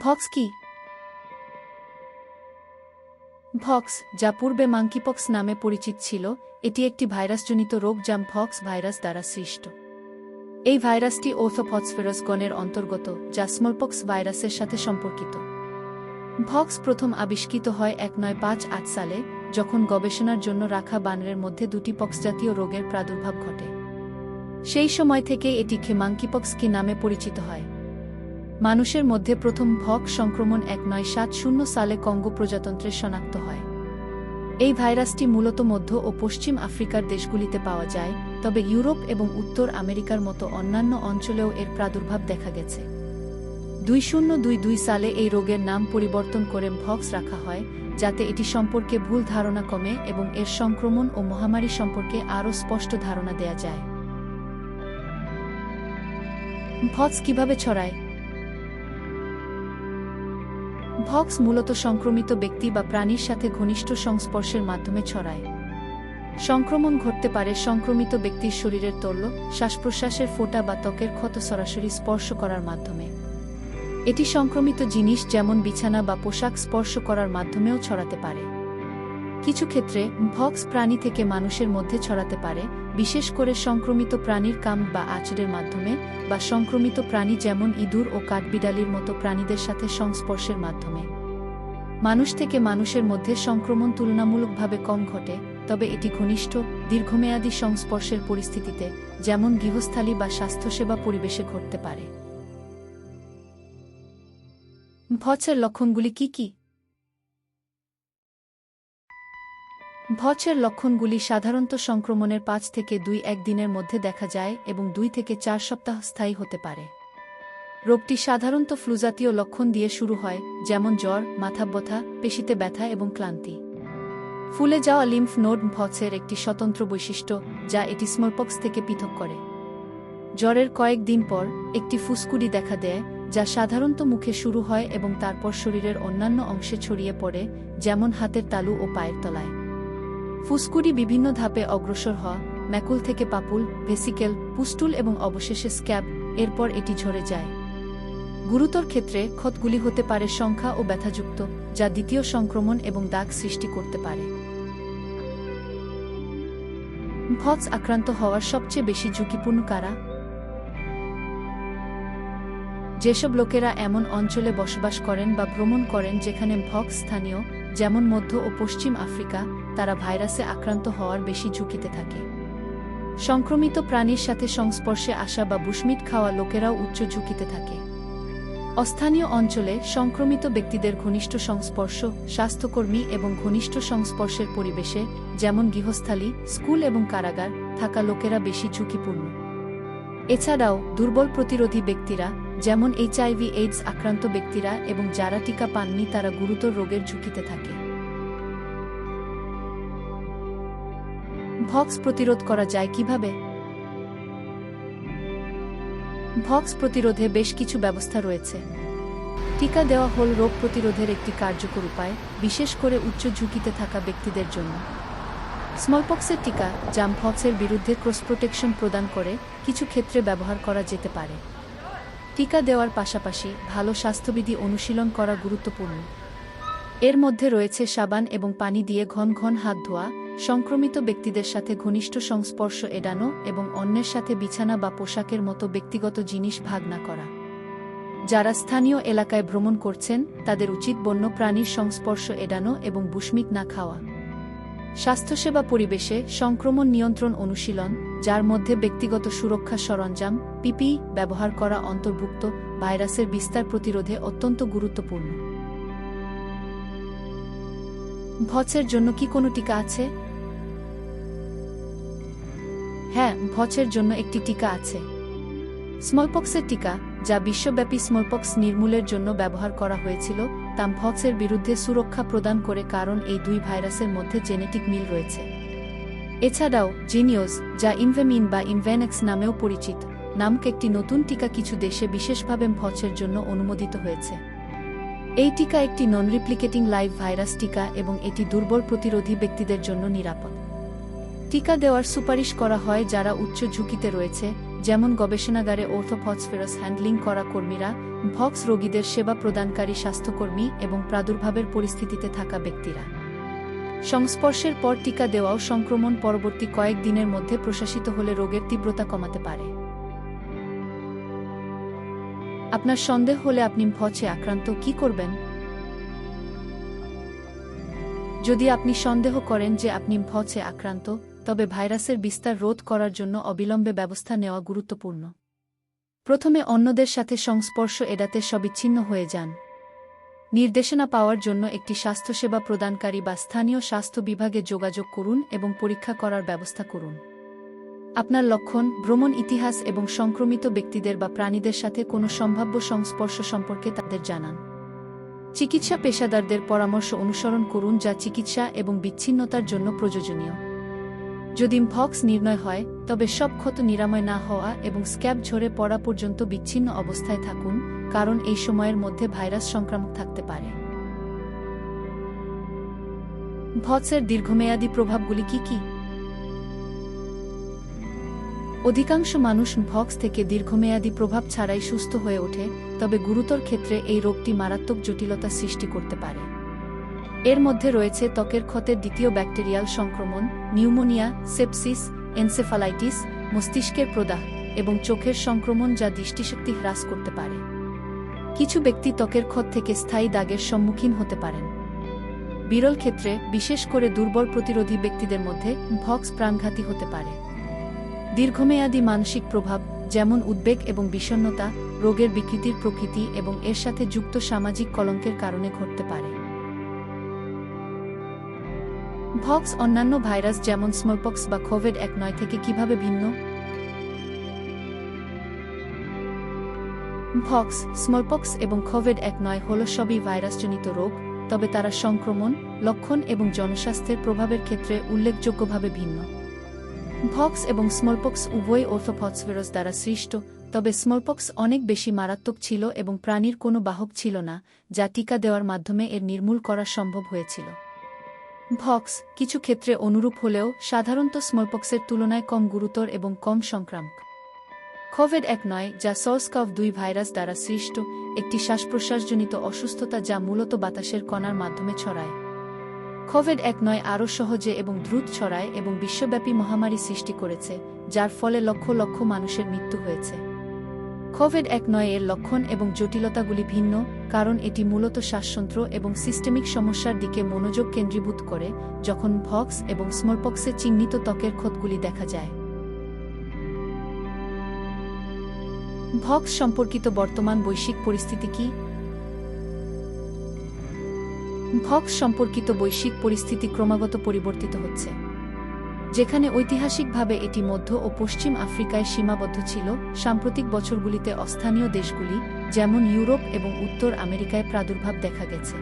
Volks কি? Volks যা পূর্বে মাঙ্কিপক্স নামে পরিচিত ছিল, এটি একটি ভাইরাসজনিত রোগ যা ভক্স ভাইরাস দ্বারা সৃষ্ট। এই ভাইরাসটি ওথোফসফেরস গণের অন্তর্গত, যা স্মলপক্স ভাইরাসের সাথে সম্পর্কিত। ভক্স প্রথম আবিষ্কৃত হয় এক নয় পাঁচ আট সালে, যখন গবেষণার জন্য রাখা বানরের মধ্যে দুটি পক্সজাতীয় রোগের প্রাদুর্ভাব ঘটে। সেই সময় থেকে এটি খেমাঙ্কিপক্স কি নামে পরিচিত হয়। মানুষের মধ্যে প্রথম ভক সংক্রমণ এক নয় সাত শূন্য সালে কঙ্গো প্রজাতন্ত্রে শনাক্ত হয়। এই ভাইরাসটি মূলত মধ্য ও পশ্চিম আফ্রিকার দেশগুলিতে পাওয়া যায়, তবে ইউরোপ এবং উত্তর আমেরিকার মতো অন্যান্য অঞ্চলেও এর প্রাদুর্ভাব দেখা গেছে। দুই শূন্য দুই দুই সালে এই রোগের নাম পরিবর্তন করে ভক্স রাখা হয়, যাতে এটি সম্পর্কে ভুল ধারণা কমে এবং এর সংক্রমণ ও মহামারী সম্পর্কে আরও স্পষ্ট ধারণা দেয়া যায়। ভক্স কীভাবে ছড়ায়? ভক্স মূলত সংক্রমিত ব্যক্তি বা প্রাণীর সাথে ঘনিষ্ঠ সংস্পর্শের মাধ্যমে ছড়ায়। সংক্রমণ ঘটতে পারে সংক্রমিত ব্যক্তির শরীরের তল্য শ্বাস প্রশ্বাসের ফোঁটা বা ত্বকের ক্ষত সরাসরি স্পর্শ করার মাধ্যমে। এটি সংক্রমিত জিনিস যেমন বিছানা বা পোশাক স্পর্শ করার মাধ্যমেও ছড়াতে পারে। কিছু ক্ষেত্রে ভক্স প্রাণী থেকে মানুষের মধ্যে ছড়াতে পারে বিশেষ করে সংক্রমিত প্রাণীর কাম বা আচরের মাধ্যমে, বা সংক্রমিত প্রাণী যেমন ইঁদুর ও কাঠবিড়ালির মতো প্রাণীদের সাথে সংস্পর্শের মাধ্যমে। মানুষ থেকে মানুষের মধ্যে সংক্রমণ তুলনামূলকভাবে কম ঘটে, তবে এটি ঘনিষ্ঠ, দীর্ঘমেয়াদী সংস্পর্শের পরিস্থিতিতে, যেমন গৃহস্থালী বা স্বাস্থ্যসেবা পরিবেশে ঘটতে পারে। ভচের লক্ষণগুলি কি কি? ভচের লক্ষণগুলি সাধারণত সংক্রমণের পাঁচ থেকে দুই এক দিনের মধ্যে দেখা যায় এবং দুই থেকে চার সপ্তাহ স্থায়ী হতে পারে। রোগটি সাধারণত ফ্লুজাতীয় লক্ষণ দিয়ে শুরু হয়, যেমন জ্বর, মাথা ব্যথা, পেশিতে ব্যথা এবং ক্লান্তি। ফুলে যাওয়া লিম্ফ নোড ভচের একটি স্বতন্ত্র বৈশিষ্ট্য, যা এটি স্মলপক্স থেকে পৃথক করে। জ্বরের কয়েক দিন পর একটি ফুসকুডি দেখা দেয়, যা সাধারণত মুখে শুরু হয় এবং তারপর শরীরের অন্যান্য অংশে ছড়িয়ে পড়ে, যেমন হাতের তালু ও পায়ের তলায়। ফুসকুডি বিভিন্ন ধাপে অগ্রসর হওয়া, ম্যাকুল থেকে পাপুল, ভেসিকেল পুস্টুল এবং অবশেষে স্ক্যাব, এরপর এটি ঝরে যায়। গুরুতর ক্ষেত্রে ক্ষতগুলি হতে পারে সংখ্যা ও ব্যথাযুক্ত, যা দ্বিতীয় সংক্রমণ এবং দাগ সৃষ্টি করতে পারে। ভক্স আক্রান্ত হওয়ার সবচেয়ে বেশি ঝুঁকিপূর্ণ কারা? যেসব লোকেরা এমন অঞ্চলে বসবাস করেন বা ভ্রমণ করেন যেখানে ভক্স স্থানীয় যেমন মধ্য ও পশ্চিম আফ্রিকা, তারা ভাইরাসে আক্রান্ত হওয়ার বেশি ঝুঁকিতে থাকে। সংক্রমিত প্রাণীর সাথে সংস্পর্শে আসা বা বুশমিট খাওয়া লোকেরাও উচ্চ ঝুঁকিতে থাকে। অস্থানীয় অঞ্চলে সংক্রমিত ব্যক্তিদের ঘনিষ্ঠ সংস্পর্শ, স্বাস্থ্যকর্মী এবং ঘনিষ্ঠ সংস্পর্শের পরিবেশে, যেমন গৃহস্থালী, স্কুল এবং কারাগার, থাকা লোকেরা বেশি ঝুঁকিপূর্ণ। এছাড়াও দুর্বল প্রতিরোধী ব্যক্তিরা যেমন এইচআইভি এইডস আক্রান্ত ব্যক্তিরা এবং যারা টিকা পাননি তারা গুরুতর রোগের ঝুঁকিতে থাকে। ভক্স প্রতিরোধ করা যায় কীভাবে? ভক্স প্রতিরোধে বেশ কিছু ব্যবস্থা রয়েছে। টিকা দেওয়া হল রোগ প্রতিরোধের একটি কার্যকর উপায়, বিশেষ করে উচ্চ ঝুঁকিতে থাকা ব্যক্তিদের জন্য। স্মলপক্সের টিকা জামফক্সের বিরুদ্ধে ক্রস প্রোটেকশন প্রদান করে, কিছু ক্ষেত্রে ব্যবহার করা যেতে পারে। টিকা দেওয়ার পাশাপাশি ভালো স্বাস্থ্যবিধি অনুশীলন করা গুরুত্বপূর্ণ। এর মধ্যে রয়েছে সাবান এবং পানি দিয়ে ঘন ঘন হাত ধোয়া, সংক্রমিত ব্যক্তিদের সাথে ঘনিষ্ঠ সংস্পর্শ এড়ানো এবং অন্যের সাথে বিছানা বা পোশাকের মতো ব্যক্তিগত জিনিস ভাগ না করা। যারা স্থানীয় এলাকায় ভ্রমণ করছেন, তাদের উচিত বন্য প্রাণীর সংস্পর্শ এড়ানো এবং বুশমিট না খাওয়া। স্বাস্থ্যসেবা পরিবেশে সংক্রমণ নিয়ন্ত্রণ অনুশীলন, যার মধ্যে ব্যক্তিগত সুরক্ষা সরঞ্জাম, পিপি, ব্যবহার করা অন্তর্ভুক্ত ভাইরাসের বিস্তার প্রতিরোধে অত্যন্ত গুরুত্বপূর্ণ। ভচের জন্য কি কোনো টিকা আছে? হ্যাঁ ভচের জন্য একটি টিকা আছে। স্মলপক্সের টিকা, যা বিশ্বব্যাপী স্মলপক্স নির্মূলের জন্য ব্যবহার করা হয়েছিল তামভক্সের বিরুদ্ধে সুরক্ষা প্রদান করে কারণ এই দুই ভাইরাসের মধ্যে জেনেটিক মিল রয়েছে। এছাড়াও, জিনিওস, যা ইনভেমিন বা ইনভেনেক্স নামেও পরিচিত, নামক একটি নতুন টিকা কিছু দেশে বিশেষভাবে ভচের জন্য অনুমোদিত হয়েছে। এই টিকা একটি নন রিপ্লিকেটিং লাইভ ভাইরাস টিকা এবং এটি দুর্বল প্রতিরোধী ব্যক্তিদের জন্য নিরাপদ। টিকা দেওয়ার সুপারিশ করা হয় যারা উচ্চ ঝুঁকিতে রয়েছে, যেমন গবেষণাগারে ওর্থোফসফেরাস হ্যান্ডলিং করা কর্মীরা ভক্স রোগীদের সেবা প্রদানকারী স্বাস্থ্যকর্মী এবং প্রাদুর্ভাবের পরিস্থিতিতে থাকা ব্যক্তিরা। সংস্পর্শের পর টিকা দেওয়াও সংক্রমণ পরবর্তী কয়েক দিনের মধ্যে প্রশাসিত হলে রোগের তীব্রতা কমাতে পারে। আপনার সন্দেহ হলে আপনি ভচে আক্রান্ত, কি করবেন? যদি আপনি সন্দেহ করেন যে আপনি ভচে আক্রান্ত, তবে ভাইরাসের বিস্তার রোধ করার জন্য অবিলম্বে ব্যবস্থা নেওয়া গুরুত্বপূর্ণ। প্রথমে অন্যদের সাথে সংস্পর্শ এড়াতে সবিচ্ছিন্ন হয়ে যান। নির্দেশনা পাওয়ার জন্য একটি স্বাস্থ্যসেবা প্রদানকারী বা স্থানীয় স্বাস্থ্য বিভাগে যোগাযোগ করুন এবং পরীক্ষা করার ব্যবস্থা করুন। আপনার লক্ষণ, ভ্রমণ ইতিহাস এবং সংক্রমিত ব্যক্তিদের বা প্রাণীদের সাথে কোনো সম্ভাব্য সংস্পর্শ সম্পর্কে তাদের জানান। চিকিৎসা পেশাদারদের পরামর্শ অনুসরণ করুন যা চিকিৎসা এবং বিচ্ছিন্নতার জন্য প্রয়োজনীয়। যদি ভক্স নির্ণয় হয়, তবে সব ক্ষত নিরাময় না হওয়া এবং স্ক্যাব ঝরে পড়া পর্যন্ত বিচ্ছিন্ন অবস্থায় থাকুন, কারণ এই সময়ের মধ্যে ভাইরাস সংক্রামক থাকতে পারে। ভক্সের দীর্ঘমেয়াদী প্রভাবগুলি কি কি? অধিকাংশ মানুষ ভক্স থেকে দীর্ঘমেয়াদী প্রভাব ছাড়াই সুস্থ হয়ে ওঠে, তবে গুরুতর ক্ষেত্রে এই রোগটি মারাত্মক জটিলতা সৃষ্টি করতে পারে। এর মধ্যে রয়েছে ত্বকের ক্ষতের দ্বিতীয় ব্যাকটেরিয়াল সংক্রমণ, নিউমোনিয়া, সেপসিস, এনসেফালাইটিস, মস্তিষ্কের প্রদাহ এবং চোখের সংক্রমণ যা দৃষ্টিশক্তি হ্রাস করতে পারে। কিছু ব্যক্তি ত্বকের ক্ষত থেকে স্থায়ী দাগের সম্মুখীন হতে পারেন। বিরল ক্ষেত্রে, বিশেষ করে দুর্বল প্রতিরোধী ব্যক্তিদের মধ্যে ভক্স প্রাণঘাতী হতে পারে। দীর্ঘমেয়াদী মানসিক প্রভাব, যেমন উদ্বেগ এবং বিষণ্নতা রোগের বিকৃতির প্রকৃতি এবং এর সাথে যুক্ত সামাজিক কলঙ্কের কারণে ঘটতে পারে। ভক্স অন্যান্য ভাইরাস যেমন স্মলপক্স বা কোভিড এক নয় থেকে কীভাবে ভিন্ন? ভক্স স্মলপক্স এবং কোভিড এক নয় হল সবই ভাইরাসজনিত রোগ, তবে তারা সংক্রমণ, লক্ষণ এবং জনস্বাস্থ্যের প্রভাবের ক্ষেত্রে উল্লেখযোগ্যভাবে ভিন্ন। ভক্স এবং স্মলপক্স উভয় ওর্থোফসফেরস দ্বারা সৃষ্ট, তবে স্মলপক্স অনেক বেশি মারাত্মক ছিল এবং প্রাণীর কোনো বাহক ছিল না, যা টিকা দেওয়ার মাধ্যমে এর নির্মূল করা সম্ভব হয়েছিল। ভক্স কিছু ক্ষেত্রে অনুরূপ হলেও সাধারণত স্মলপক্সের তুলনায় কম গুরুতর এবং কম সংক্রামক। কোভিড এক নয়, যা সর্সকভ দুই ভাইরাস দ্বারা সৃষ্ট একটি শ্বাস প্রশ্বাসজনিত অসুস্থতা যা মূলত বাতাসের কণার মাধ্যমে ছড়ায়। কোভিড এক নয় আরও সহজে এবং দ্রুত ছড়ায় এবং বিশ্বব্যাপী মহামারী সৃষ্টি করেছে, যার ফলে লক্ষ লক্ষ মানুষের মৃত্যু হয়েছে। কোভিড এক নয় এর লক্ষণ এবং জটিলতাগুলি ভিন্ন, কারণ এটি মূলত শ্বাসযন্ত্র এবং সিস্টেমিক সমস্যার দিকে মনোযোগ কেন্দ্রীভূত করে, যখন ভক্স এবং স্মলপক্সে চিহ্নিত ত্বকের ক্ষতগুলি দেখা যায়। ভক্স সম্পর্কিত বর্তমান বৈশ্বিক পরিস্থিতি কি? ভক্স সম্পর্কিত বৈশ্বিক পরিস্থিতি ক্রমাগত পরিবর্তিত হচ্ছে। যেখানে ঐতিহাসিকভাবে এটি মধ্য ও পশ্চিম আফ্রিকায় সীমাবদ্ধ ছিল, সাম্প্রতিক বছরগুলিতে অস্থানীয় দেশগুলি, যেমন ইউরোপ এবং উত্তর আমেরিকায় প্রাদুর্ভাব দেখা গেছে।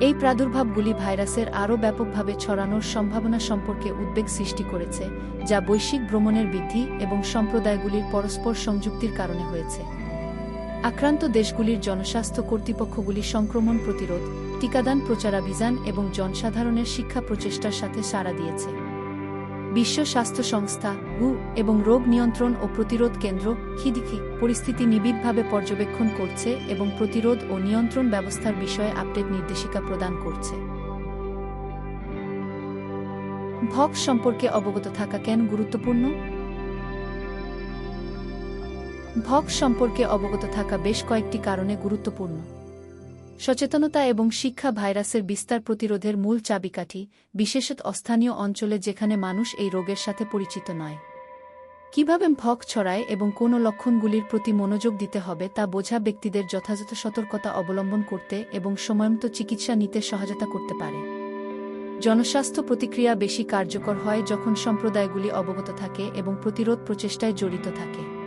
এই প্রাদুর্ভাবগুলি ভাইরাসের আরও ব্যাপকভাবে ছড়ানোর সম্ভাবনা সম্পর্কে উদ্বেগ সৃষ্টি করেছে, যা বৈশ্বিক ভ্রমণের বৃদ্ধি এবং সম্প্রদায়গুলির পরস্পর সংযুক্তির কারণে হয়েছে। আক্রান্ত দেশগুলির জনস্বাস্থ্য কর্তৃপক্ষগুলি সংক্রমণ প্রতিরোধ, টিকাদান প্রচারাভিযান এবং জনসাধারণের শিক্ষা প্রচেষ্টার সাথে সাড়া দিয়েছে। বিশ্ব স্বাস্থ্য সংস্থা হু এবং রোগ নিয়ন্ত্রণ ও প্রতিরোধ কেন্দ্র খিদিকি পরিস্থিতি নিবিড়ভাবে পর্যবেক্ষণ করছে এবং প্রতিরোধ ও নিয়ন্ত্রণ ব্যবস্থার বিষয়ে আপডেট নির্দেশিকা প্রদান করছে। ভক্স সম্পর্কে অবগত থাকা কেন গুরুত্বপূর্ণ? ভক্স সম্পর্কে অবগত থাকা বেশ কয়েকটি কারণে গুরুত্বপূর্ণ। সচেতনতা এবং শিক্ষা ভাইরাসের বিস্তার প্রতিরোধের মূল চাবিকাঠি, বিশেষত অস্থানীয় অঞ্চলে যেখানে মানুষ এই রোগের সাথে পরিচিত নয়। কীভাবে ভক ছড়ায় এবং কোন লক্ষণগুলির প্রতি মনোযোগ দিতে হবে তা বোঝা ব্যক্তিদের যথাযথ সতর্কতা অবলম্বন করতে এবং সময়মতো চিকিৎসা নিতে সহায়তা করতে পারে। জনস্বাস্থ্য প্রতিক্রিয়া বেশি কার্যকর হয় যখন সম্প্রদায়গুলি অবগত থাকে এবং প্রতিরোধ প্রচেষ্টায় জড়িত থাকে।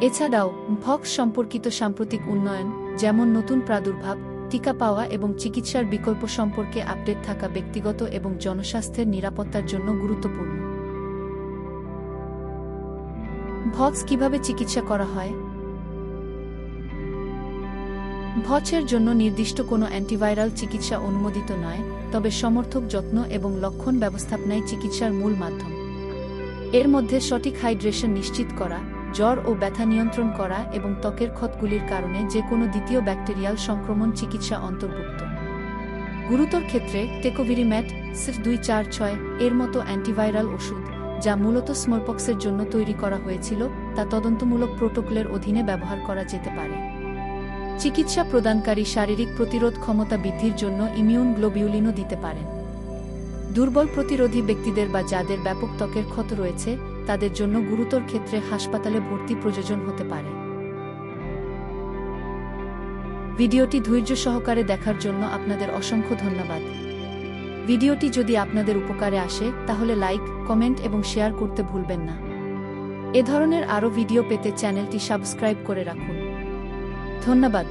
এছাড়াও, ভক্স সম্পর্কিত সাম্প্রতিক উন্নয়ন, যেমন নতুন প্রাদুর্ভাব, টিকা পাওয়া এবং চিকিৎসার বিকল্প সম্পর্কে আপডেট থাকা ব্যক্তিগত এবং জনস্বাস্থ্যের নিরাপত্তার জন্য গুরুত্বপূর্ণ। ভক্স কীভাবে চিকিৎসা করা হয়? ভচের জন্য নির্দিষ্ট কোনো অ্যান্টিভাইরাল চিকিৎসা অনুমোদিত নয়, তবে সমর্থক যত্ন এবং লক্ষণ ব্যবস্থাপনায় চিকিৎসার মূল মাধ্যম। এর মধ্যে সঠিক হাইড্রেশন নিশ্চিত করা জ্বর ও ব্যথা নিয়ন্ত্রণ করা এবং ত্বকের ক্ষতগুলির কারণে যে কোনো দ্বিতীয় ব্যাকটেরিয়াল সংক্রমণ চিকিৎসা অন্তর্ভুক্ত। গুরুতর ক্ষেত্রে টেকোভিরিম্যাট সিফ দুই চার ছয় এর মতো অ্যান্টিভাইরাল ওষুধ, যা মূলত স্মলপক্সের জন্য তৈরি করা হয়েছিল, তা তদন্তমূলক প্রোটোকলের অধীনে ব্যবহার করা যেতে পারে। চিকিৎসা প্রদানকারী শারীরিক প্রতিরোধ ক্ষমতা বৃদ্ধির জন্য ইমিউন গ্লোবিউলিনও দিতে পারেন। দুর্বল প্রতিরোধী ব্যক্তিদের বা যাদের ব্যাপক ত্বকের ক্ষত রয়েছে তাদের জন্য গুরুতর ক্ষেত্রে হাসপাতালে ভর্তি প্রয়োজন হতে পারে। ভিডিওটি ধৈর্য সহকারে দেখার জন্য আপনাদের অসংখ্য ধন্যবাদ। ভিডিওটি যদি আপনাদের উপকারে আসে, তাহলে লাইক, কমেন্ট এবং শেয়ার করতে ভুলবেন না। এ ধরনের আরও ভিডিও পেতে চ্যানেলটি সাবস্ক্রাইব করে রাখুন। ধন্যবাদ।